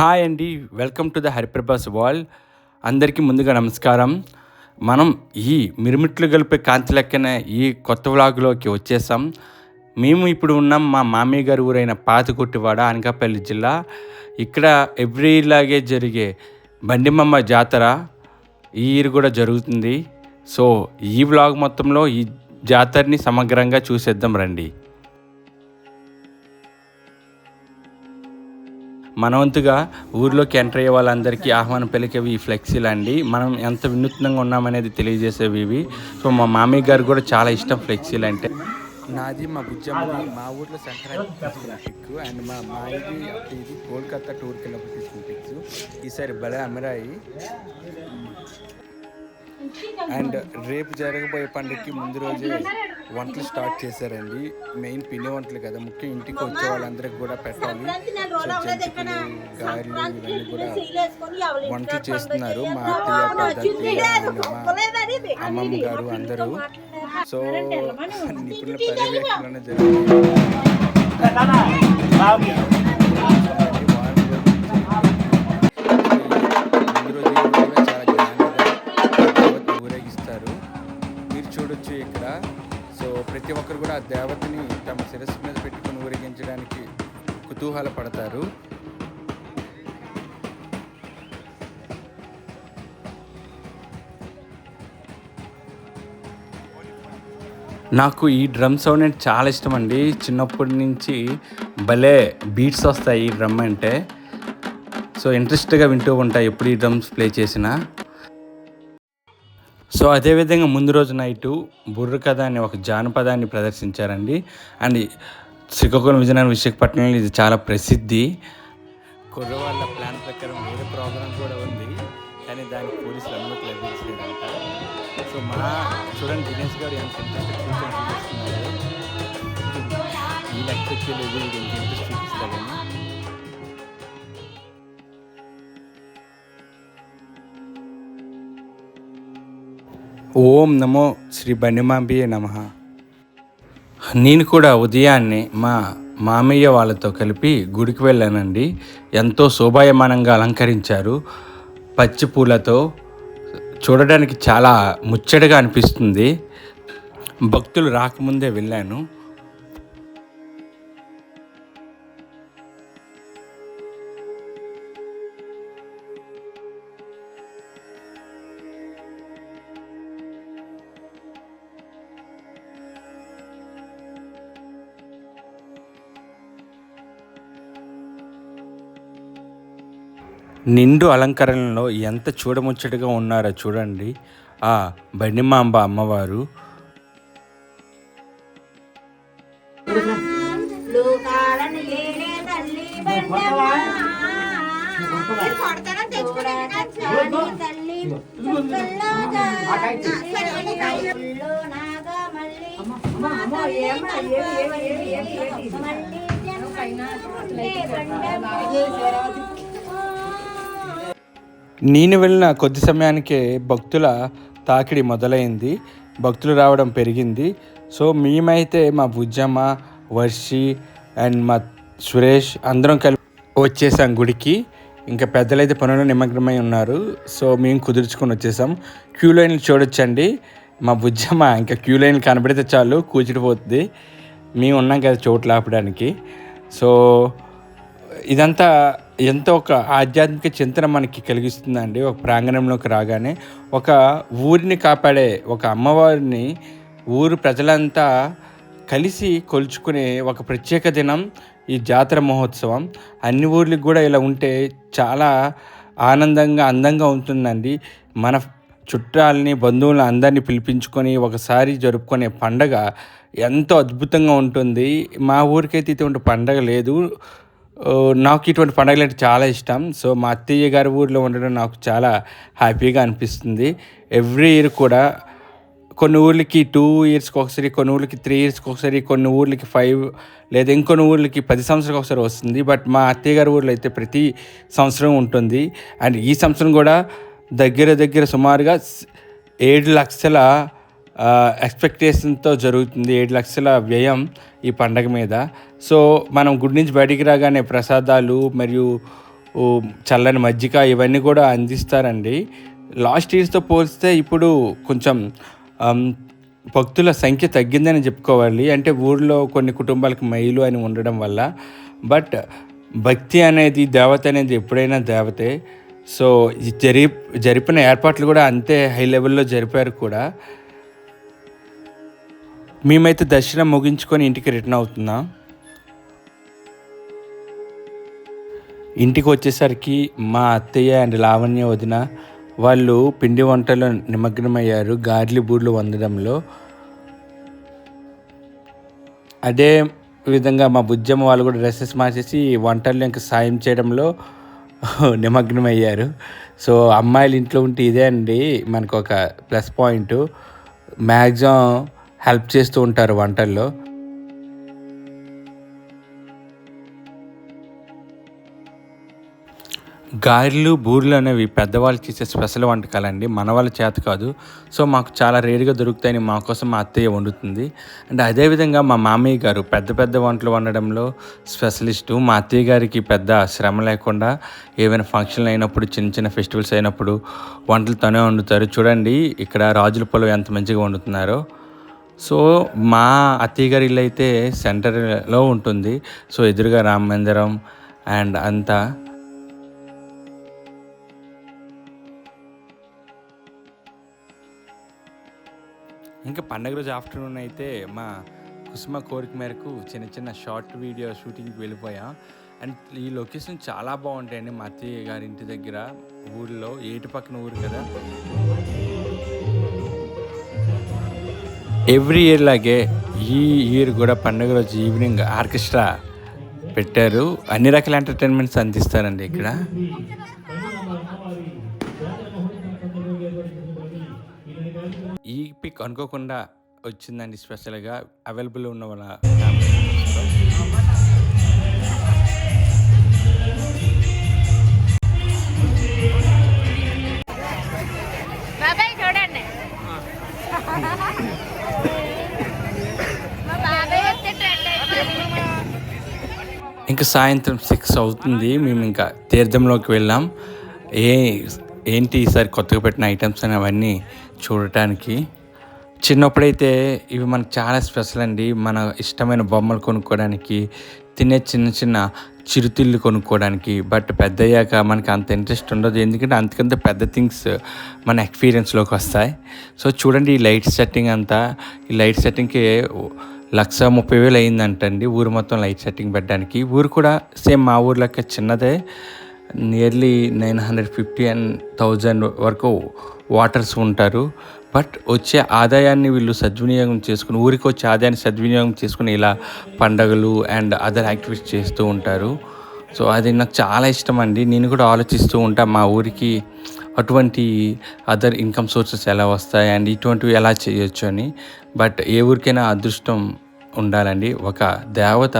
Hi అండి. Welcome to the Hariprabhas wall అందరికీ ముందుగా నమస్కారం. మనం ఈ మిరుమిట్లు గలిపే కాంతి లెక్కన ఈ కొత్త వ్లాగ్లోకి వచ్చేసాం. మేము ఇప్పుడు ఉన్నాం మా మామయ్య గారి ఊరైన పాతకొట్టివాడ అనకాపల్లి జిల్లా. ఇక్కడ ఎవ్రీ లాగే జరిగే బండిమమ్మ జాతర ఈ ఇయర్ కూడా జరుగుతుంది. సో ఈ వ్లాగ్ మొత్తంలో ఈ జాతరని సమగ్రంగా చూసేద్దాం రండి. మనవంతుగా ఊర్లోకి ఎంటర్ అయ్యే వాళ్ళందరికీ ఆహ్వానం పలికేవి ఈ ఫ్లెక్సీలు అండి. మనం ఎంత వినూత్నంగా ఉన్నామనేది తెలియజేసేవి ఇవి. సో మా మామయ్య గారు కూడా చాలా ఇష్టం ఫ్లెక్సీలు అంటే. నాది మా బుజ్జమ్మది మా ఊర్లో సంక్రాంతి తీసుకున్న పిక్ అండ్ మా మా ఇది కోల్కతా టూర్కి వెళ్ళినప్పుడు తీసుకున్న పిక్స్. ఈసారి భలే అమరాయి. అండ్ రేపు జరగబోయే పండుగకి ముందు రోజే వంటలు స్టార్ట్ చేశారండి. మెయిన్ పిండి వంటలు కదా ముఖ్యం ఇంటికి వచ్చే వాళ్ళందరికీ కూడా పెట్టాలి. సో గారెలు ఇవన్నీ కూడా వంటలు చేస్తున్నారు. మా అత్తయ్య మా అమ్మమ్మ గారు అందరూ. సో నిపుణుల పర్యవేక్షణ జరుగుతుంది. కుతూహల పడతారు. నాకు ఈ డ్రమ్ సౌండ్ అంటే చాలా ఇష్టం అండి చిన్నప్పటి నుంచి భలే బీట్స్ వస్తాయి ఈ డ్రమ్ అంటే. సో ఇంట్రెస్ట్గా వింటూ ఉంటాయి ఎప్పుడు ఈ డ్రమ్స్ ప్లే చేసినా. సో అదేవిధంగా ముందు రోజు నైటు బుర్ర కథ అనే ఒక జానపదాన్ని ప్రదర్శించారండి. అండ్ శ్రీకాకుళం విజయనగరం విశాఖపట్నంలో ఇది చాలా ప్రసిద్ధి. కుర్రవాళ్ళ ప్లాన్ ప్రకారం వేరే ప్రోగ్రామ్ కూడా ఉంది కానీ దానికి పోలీసులు అనుమతి లభించలేదంట సో మా చూడండి దినేష్ గారు ఎంత ఇంట్రెస్ట్ చూపిస్తున్నారు. ఇంట్రెస్ట్ చూపిస్తాడని ఓం నమో శ్రీ బండిమాంబియే నమ. నేను కూడా ఉదయాన్నే మా మామయ్య వాళ్ళతో కలిపి గుడికి వెళ్ళానండి. ఎంతో శోభాయమానంగా అలంకరించారు. పచ్చి పూలతో చూడడానికి చాలా ముచ్చటగా అనిపిస్తుంది. భక్తులు రాకముందే వెళ్ళాను. నిండు అలంకరణలో ఎంత చూడముచ్చటగా ఉన్నారో చూడండి ఆ బండిమాంబ అమ్మవారు నేను వెళ్ళిన కొద్ది సమయానికే భక్తుల తాకిడి మొదలైంది. భక్తులు రావడం పెరిగింది. సో మేమైతే మా బుజ్జమ్మ వర్షి అండ్ మా సురేష్ అందరం కలిపి వచ్చేసాం గుడికి. ఇంకా పెద్దలైతే పనులు నిమగ్నమై ఉన్నారు. సో మేము కుదుర్చుకొని వచ్చేసాం. క్యూ లైన్లు చూడొచ్చండి. మా బుజ్జమ్మ ఇంకా క్యూ లైన్లు కనబడితే చాలు కూచిడిపోతుంది మేము ఉన్నాం కదా చోట్లు ఆపడానికి సో ఇదంతా ఎంతో ఒక ఆధ్యాత్మిక చింతన మనకి కలిగిస్తుందండి ఒక ప్రాంగణంలోకి రాగానే. ఒక ఊరిని కాపాడే ఒక అమ్మవారిని ఊరు ప్రజలంతా కలిసి కొలుచుకునే ఒక ప్రత్యేక దినం ఈ జాతర మహోత్సవం. అన్ని ఊర్లకు కూడా ఇలా ఉంటే చాలా ఆనందంగా అందంగా ఉంటుందండి. మన చుట్టాలని బంధువులను అందరినీ పిలిపించుకొని ఒకసారి జరుపుకునే పండగ ఎంతో అద్భుతంగా ఉంటుంది. మా ఊరికైతే ఇటువంటి పండగ లేదు. నాకు ఇటువంటి పండుగలు అంటే చాలా ఇష్టం. సో మా అత్తయ్య గారి ఊర్లో ఉండడం నాకు చాలా హ్యాపీగా అనిపిస్తుంది. ఎవ్రీ ఇయర్ కూడా కొన్ని ఊర్లకి టూ ఇయర్స్కి ఒకసారి కొన్ని ఊర్లకి త్రీ ఇయర్స్కి ఒకసారి కొన్ని ఊర్లకి ఫైవ్ లేదా ఇంకొన్ని ఊర్లకి పది సంవత్సరాలకు ఒకసారి వస్తుంది. బట్ మా అత్తయ్య గారి ఊర్లో అయితే ప్రతి సంవత్సరం ఉంటుంది. అండ్ ఈ సంవత్సరం కూడా దగ్గర దగ్గర సుమారుగా ఏడు లక్షల ఎక్స్పెక్టేషన్తో జరుగుతుంది ఏడు లక్షల వ్యయం ఈ పండగ మీద. సో మనం గుడి నుంచి బయటికి రాగానే ప్రసాదాలు మరియు చల్లని మజ్జిగ ఇవన్నీ కూడా అందిస్తారండి. లాస్ట్ ఇయర్స్తో పోలిస్తే ఇప్పుడు కొంచెం భక్తుల సంఖ్య తగ్గిందని చెప్పుకోవాలి. అంటే ఊర్లో కొన్ని కుటుంబాలకు మైలు అని ఉండడం వల్ల. బట్ భక్తి అనేది దేవత అనేది ఎప్పుడైనా దేవతే. సో ఈ జరి జరిపిన ఏర్పాట్లు కూడా అంతే హై లెవెల్లో జరిపారు కూడా. మేమైతే దర్శనం ముగించుకొని ఇంటికి రిటర్న్ అవుతున్నాం. ఇంటికి వచ్చేసరికి మా అత్తయ్య అండ్ లావణ్య వదిన వాళ్ళు పిండి వంటలో నిమగ్నమయ్యారు గార్లి బూర్లు వందడంలో అదే విధంగా మా బుజ్జమ్మ వాళ్ళు కూడా డ్రెస్సెస్ మార్చేసి వంటల్లో ఇంకా సాయం చేయడంలో నిమగ్నమయ్యారు. సో అమ్మాయిలు ఇంట్లో ఉంటే ఇదే అండి మనకు ఒక ప్లస్ పాయింట్. మ్యాక్సిమం హెల్ప్ చేస్తూ ఉంటారు వంటల్లో. గారెలు బూరెలు అనేవి పెద్దవాళ్ళు చేసే స్పెషల్ వంటకాలండి. మన వాళ్ళ చేత కాదు. సో మాకు చాలా రేరుగా దొరుకుతాయని మా కోసం మా అత్తయ్య వండుతుంది. అండ్ అదేవిధంగా మా మామయ్య గారు పెద్ద పెద్ద వంటలు వండడంలో స్పెషలిస్టు. మా అత్తయ్య గారికి పెద్ద శ్రమ లేకుండా ఏవైనా ఫంక్షన్లు అయినప్పుడు చిన్న చిన్న ఫెస్టివల్స్ అయినప్పుడు వంటలు తనే వండుతారు. చూడండి ఇక్కడ రాజుల పొలం ఎంత మంచిగా వండుతున్నారో. సో మా అత్తయ్య గారి ఇల్లు అయితే సెంటర్లో ఉంటుంది. సో ఎదురుగా రామ మందిరం అండ్ అంతా. ఇంకా పండగ రోజు ఆఫ్టర్నూన్ అయితే మా కుసుమ కోరిక మేరకు చిన్న చిన్న షార్ట్ వీడియో షూటింగ్కి వెళ్ళిపోయాం. అండ్ ఈ లొకేషన్ చాలా బాగుంటాయండి మా అత్తయ్య గారి ఇంటి దగ్గర ఊరిలో ఏటి పక్కన ఊరు కదా. ఎవ్రీ ఇయర్ లాగే ఈ ఇయర్ కూడా పండుగ రోజు ఈవినింగ్ ఆర్కెస్ట్రా పెట్టారు. అన్ని రకాల ఎంటర్టైన్మెంట్స్ అందిస్తారండి ఇక్కడ. ఈ పిక్ అనుకోకుండా వచ్చిందండి స్పెషల్గా. అవైలబుల్ ఉన్న వాళ్ళ ఇంకా సాయంత్రం సిక్స్ అవుతుంది. మేము ఇంకా తీర్థంలోకి వెళ్ళాం. ఏ ఏంటి ఈసారి కొత్తగా పెట్టిన ఐటమ్స్ అని అవన్నీ చూడటానికి. చిన్నప్పుడైతే ఇవి మనకు చాలా స్పెషల్ అండి. మన ఇష్టమైన బొమ్మలు కొనుక్కోవడానికి తినే చిన్న చిన్న చిరుతిళ్ళు కొనుక్కోవడానికి. బట్ పెద్దయ్యాక మనకి అంత ఇంట్రెస్ట్ ఉండదు. ఎందుకంటే అంతకంత పెద్ద థింగ్స్ మన ఎక్స్పీరియన్స్లోకి వస్తాయి. సో చూడండి ఈ లైట్ సెట్టింగ్ అంతా. ఈ లైట్ సెట్టింగ్కి లక్ష ముప్పై వేలు అయిందంటండి. ఊరు మొత్తం లైట్ సెట్టింగ్ పెట్టడానికి. ఊరు కూడా సేమ్ మా ఊరు లెక్క చిన్నదే. Nearly nine hundred fifty and thousand వరకు వాటర్స్ ఉంటారు. బట్ వచ్చే ఆదాయాన్ని వీళ్ళు సద్వినియోగం చేసుకుని ఊరికి వచ్చే ఆదాయాన్ని సద్వినియోగం చేసుకుని ఇలా పండగలు అండ్ అదర్ యాక్టివిటీస్ చేస్తూ ఉంటారు. సో అది నాకు చాలా ఇష్టం అండి నేను కూడా ఆలోచిస్తూ ఉంటా మా ఊరికి అటువంటి అదర్ ఇన్కమ్ సోర్సెస్ ఎలా వస్తాయి అండ్ ఇటువంటివి ఎలా చేయొచ్చు అని. బట్ ఏ ఊరికైనా అదృష్టం ఉండాలండి. ఒక దేవత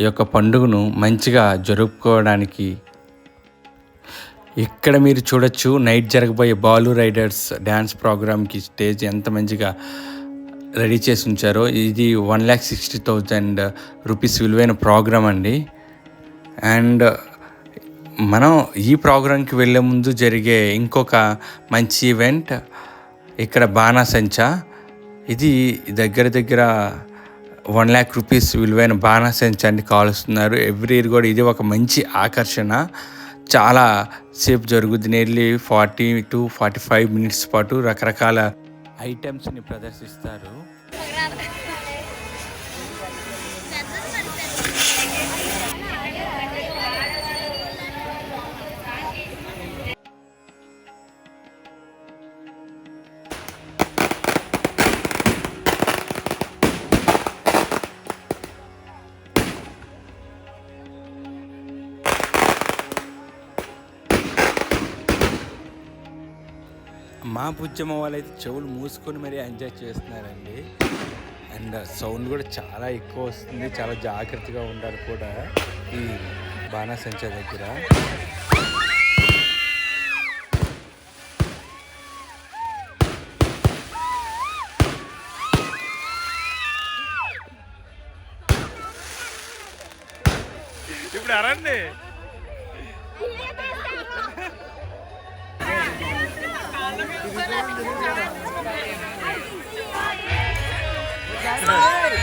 ఈ యొక్క పండుగను మంచిగా జరుపుకోవడానికి ఇక్కడ మీరు చూడొచ్చు. నైట్ జరగబోయే బాలు రైడర్స్ డ్యాన్స్ ప్రోగ్రామ్కి స్టేజ్ ఎంత మంచిగా రెడీ చేసి ఉంచారు. ఇది one lakh sixty thousand rupees విలువైన ప్రోగ్రామ్ అండి. అండ్ మనం ఈ ప్రోగ్రాంకి వెళ్ళే ముందు జరిగే ఇంకొక మంచి ఈవెంట్ ఇక్కడ బాణాసంచ. ఇది దగ్గర దగ్గర వన్ ల్యాక్ రూపీస్ విలువైన బాణాసంచా అండి కాలుస్తున్నారు. ఎవ్రీ ఇయర్ కూడా ఇది ఒక మంచి ఆకర్షణ. చాలా సేపు జరుగుద్ది. Nearly forty to forty five minutes పాటు రకరకాల ఐటమ్స్ని ప్రదర్శిస్తారు. మా బుజ్జమ్మ వాళ్ళైతే చెవులు మూసుకొని మరీ ఎంజాయ్ చేస్తున్నారండి. అండ్ సౌండ్ uh, కూడా చాలా ఎక్కువ వస్తుంది. చాలా జాగ్రత్తగా ఉండాలి కూడా ఈ బాణాసంచా దగ్గర.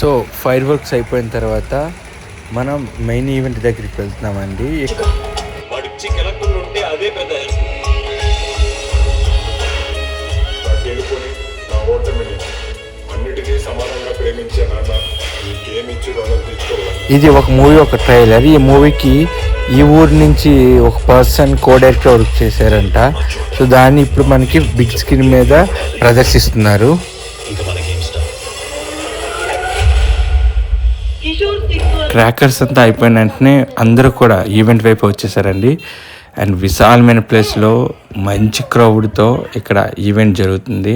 సో ఫైర్ వర్క్స్ అయిపోయిన తర్వాత మనం మెయిన్ ఈవెంట్ దగ్గరికి వెళ్తున్నామండి. ఇది ఒక మూవీ ఒక ట్రైలర్. ఈ మూవీకి ఈ ఊరు నుంచి ఒక పర్సన్ కో డైరెక్టర్ వర్క్ చేశారంట. సో దాన్ని ఇప్పుడు మనకి బిగ్ స్క్రీన్ మీద ప్రదర్శిస్తున్నారు. ట్రాకర్స్ అంతా అయిపోయిన వెంటనే అందరూ కూడా ఈవెంట్ వైపు వచ్చేసారండి. అండ్ విశాలమైన ప్లేస్లో మంచి క్రౌడ్తో ఇక్కడ ఈవెంట్ జరుగుతుంది.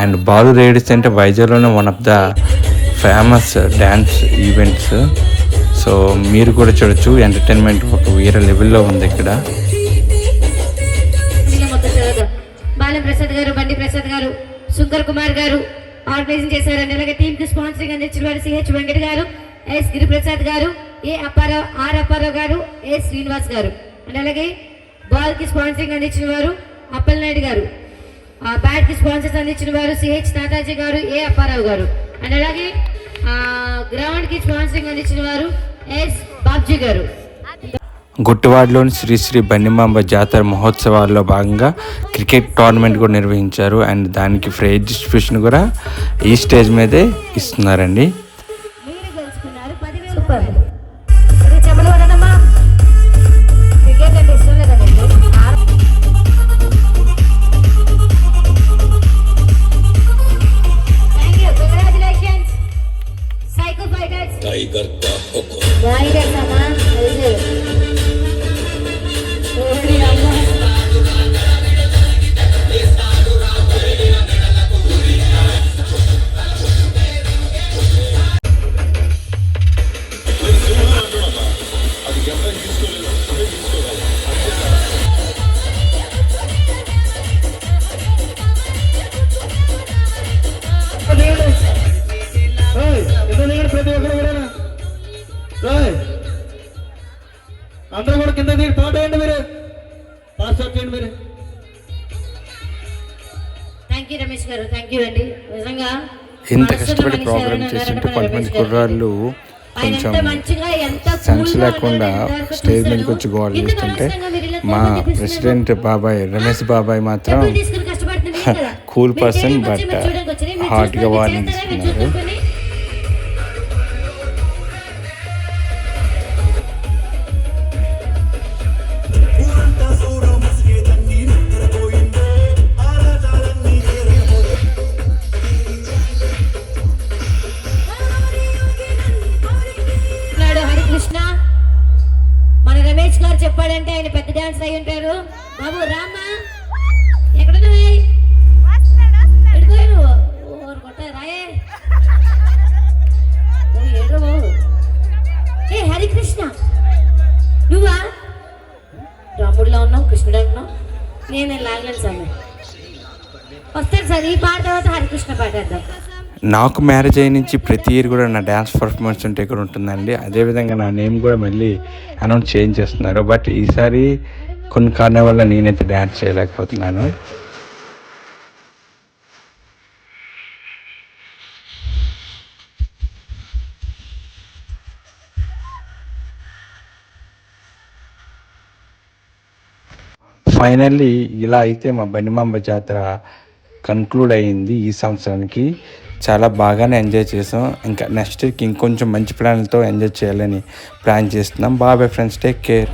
అండ్ బాలు రేడిస్ అంటే వైజాగ్లోనే one of the famous dance events so మీరు కూడా చూడొచ్చు. ఎంటర్టైన్మెంట్ ఒక వేరే లెవెల్లో ఉంది ఇక్కడ. ఇలా గారు బండి ప్రసాద్ గారు శంకర్ కుమార్ గారు ఆర్గనైజింగ్ చేశారండి అలాగే టీమ్కి స్పాన్సరింగ్ అందించిన వారు సిహెచ్ వెంకట్ గారు. ఎస్ గిరిప్రసాద్ గారు ఏ అప్పారావు ఆర్ అప్పారావు గారు ఏ శ్రీనివాస్ గారు. అండ్ అలాగే బాల్కి స్పాన్సరింగ్ అందించిన వారు అప్పలనాయుడు గారు. ఆ బ్యాట్కి స్పాన్సర్స్ అందించిన వారు సిహెచ్ తాతాజీ గారు ఏ అప్పారావు గారు. అండ్ అలాగే గ్రౌండ్కి స్పాన్సరింగ్ అందించిన వారు ఎస్ బాబ్జీ గారు. గుట్టువాడలోని శ్రీ శ్రీ బండిమాంబ జాతర మహోత్సవాల్లో భాగంగా క్రికెట్ టోర్నమెంట్ కూడా నిర్వహించారు. అండ్ దానికి ఫ్రీ డిస్ట్రిబ్యూషన్ కూడా ఈ స్టేజ్ మీదే ఇస్తున్నారండి. పదివేల సూపర్ ఇది చెప్పులు పడనమ్మా క్రికెట్ అంటే ఇష్టం లేదా మీకు ఆడ- Thank you. Congratulations. Psycho Fighters. Tiger కా ఒక Tigers అమ్మా. థ్యాంక్ యూ అండి నిజంగా ఇంత కష్టపడి ప్రోగ్రామ్ చేస్తుంటే కొంతమంది. కుర్రాళ్ళు కొంచెం సెన్స్ లేకుండా స్టేజ్. మీదకి వచ్చి గోడ ఇంత చేస్తుంటే మా. ప్రెసిడెంట్ బాబాయ్ రమేష్ బాబాయ్ మాత్రం డబ్బులు తీసుకుని కష్టపడుతుంది మీరు కదా. Cool ఈ పాట తర్వాత హరికృష్ణ నాకు మ్యారేజ్ అయ్యి నుంచి ప్రతి ఇయర్ కూడా నా డ్యాన్స్ పర్ఫార్మెన్స్ ఉంటే ఇక్కడ ఉంటుందండి. అదేవిధంగా నా నేమ్ కూడా మళ్ళీ అనౌన్స్ చేంజ్ చేస్తున్నారు. బట్ ఈసారి కొన్ని కారణాల వల్ల నేనైతే డ్యాన్స్ చేయలేకపోతున్నాను. ఫైనల్లీ ఇలా అయితే మా బండిమాంబ జాతర కన్క్లూడ్ అయ్యింది ఈ సంవత్సరానికి. చాలా బాగానే ఎంజాయ్ చేసాం. ఇంకా నెక్స్ట్ ఇంకొంచెం మంచి ప్లాన్లతో ఎంజాయ్ చేయాలని ప్లాన్ చేస్తున్నాం. బాబాయ్ ఫ్రెండ్స్ టేక్ కేర్